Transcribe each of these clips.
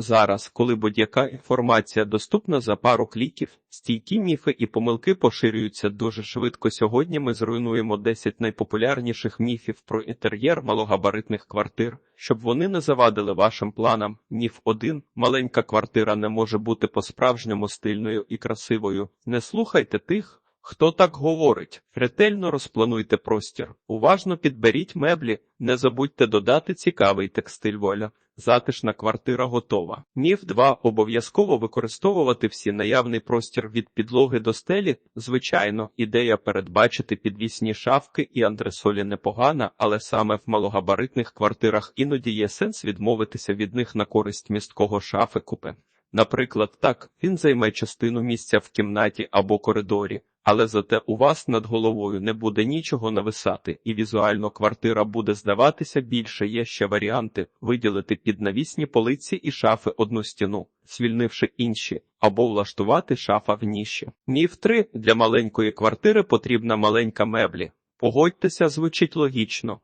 Зараз, коли будь-яка інформація доступна за пару кліків, стійкі міфи і помилки поширюються дуже швидко. Сьогодні ми зруйнуємо 10 найпопулярніших міфів про інтер'єр малогабаритних квартир, щоб вони не завадили вашим планам. Міф 1. Маленька квартира не може бути по-справжньому стильною і красивою. Не слухайте тих, Хто так говорить? Ретельно розплануйте простір, уважно підберіть меблі, не забудьте додати цікавий текстиль воля. Затишна квартира готова. Міф 2. Обов'язково використовувати всі наявний простір від підлоги до стелі. Звичайно, ідея передбачити підвісні шафки і андресолі непогана, але саме в малогабаритних квартирах іноді є сенс відмовитися від них на користь місткого шафи купи. Наприклад, так, він займе частину місця в кімнаті або коридорі, але зате у вас над головою не буде нічого нависати, і візуально квартира буде здаватися більше. Є ще варіанти виділити під навісні полиці і шафи одну стіну, звільнивши інші, або влаштувати шафа в ніші. Міф 3. для маленької квартири потрібна маленька меблі. Погодьтеся, звучить логічно.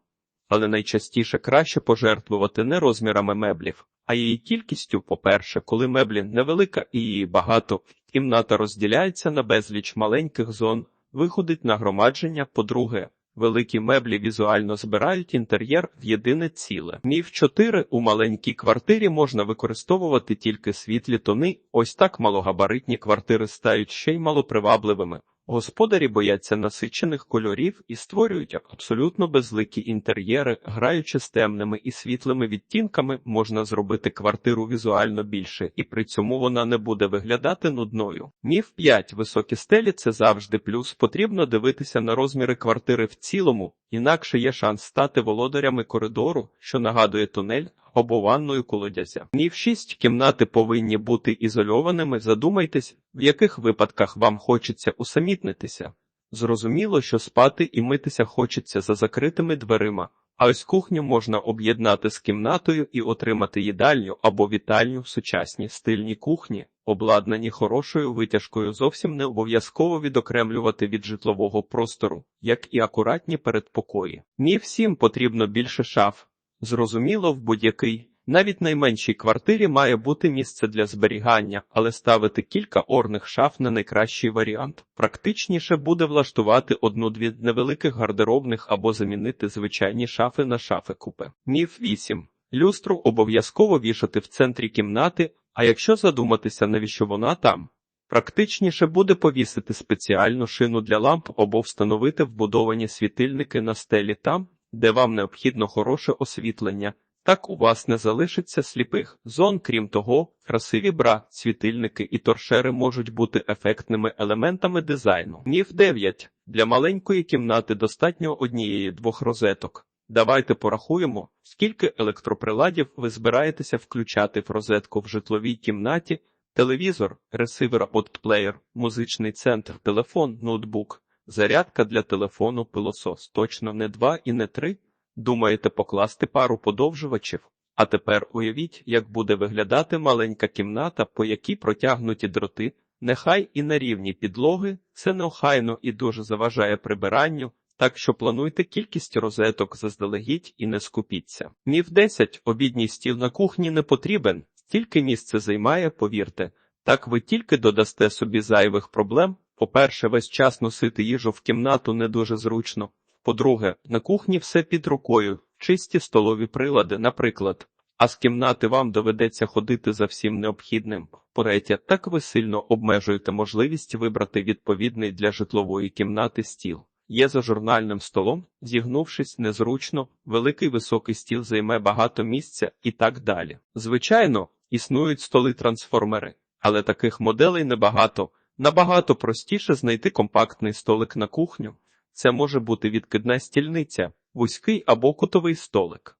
Але найчастіше краще пожертвувати не розмірами меблів, а її кількістю, по-перше, коли меблі невелика і її багато, кімната розділяється на безліч маленьких зон, виходить нагромадження, по-друге, великі меблі візуально збирають інтер'єр в єдине ціле. Міф 4. у маленькій квартирі можна використовувати тільки світлі тони, ось так малогабаритні квартири стають ще й малопривабливими. Господарі бояться насичених кольорів і створюють абсолютно безликі інтер'єри, граючи з темними і світлими відтінками, можна зробити квартиру візуально більше, і при цьому вона не буде виглядати нудною. Міф 5. Високі стелі це завжди плюс. Потрібно дивитися на розміри квартири в цілому, інакше є шанс стати володарями коридору, що нагадує тунель або ванною колодязя. Міф 6. Кімнати повинні бути ізольованими. Задумайтесь, в яких випадках вам хочеться усамітнитися. Зрозуміло, що спати і митися хочеться за закритими дверима, а ось кухню можна об'єднати з кімнатою і отримати їдальню або вітальню сучасні стильні кухні, обладнані хорошою витяжкою, зовсім не обов'язково відокремлювати від житлового простору, як і акуратні передпокої. Міф 7. потрібно більше шаф. Зрозуміло, в будь-який, навіть найменшій квартирі має бути місце для зберігання, але ставити кілька орних шаф не найкращий варіант. Практичніше буде влаштувати одну-дві невеликих гардеробних або замінити звичайні шафи на шафи купе. Міф 8. Люстру обов'язково вішати в центрі кімнати, а якщо задуматися, навіщо вона там? Практичніше буде повісити спеціальну шину для ламп або встановити вбудовані світильники на стелі там, де вам необхідно хороше освітлення, так у вас не залишиться сліпих зон. Крім того, красиві бра, світильники і торшери можуть бути ефектними елементами дизайну. Міф 9. для маленької кімнати достатньо однієї двох розеток. Давайте порахуємо, скільки електроприладів ви збираєтеся включати в розетку в житловій кімнаті, телевізор, ресивер плеєр, музичний центр, телефон, ноутбук. Зарядка для телефону пилосос точно не два і не три. Думаєте покласти пару подовжувачів? А тепер уявіть, як буде виглядати маленька кімната, по якій протягнуті дроти, нехай і на рівні підлоги, це неохайно і дуже заважає прибиранню, так що плануйте кількість розеток заздалегідь і не скупіться. Міф 10. обідній стіл на кухні не потрібен, стільки місце займає, повірте, так ви тільки додасте собі зайвих проблем. По-перше, весь час носити їжу в кімнату не дуже зручно. По-друге, на кухні все під рукою, чисті столові прилади, наприклад, а з кімнати вам доведеться ходити за всім необхідним. По-третє, так ви сильно обмежуєте можливість вибрати відповідний для житлової кімнати стіл. Є за журнальним столом, зігнувшись незручно, великий високий стіл займе багато місця і так далі. Звичайно, існують столи-трансформери, але таких моделей небагато. Набагато простіше знайти компактний столик на кухню. Це може бути відкидна стільниця, вузький або кутовий столик.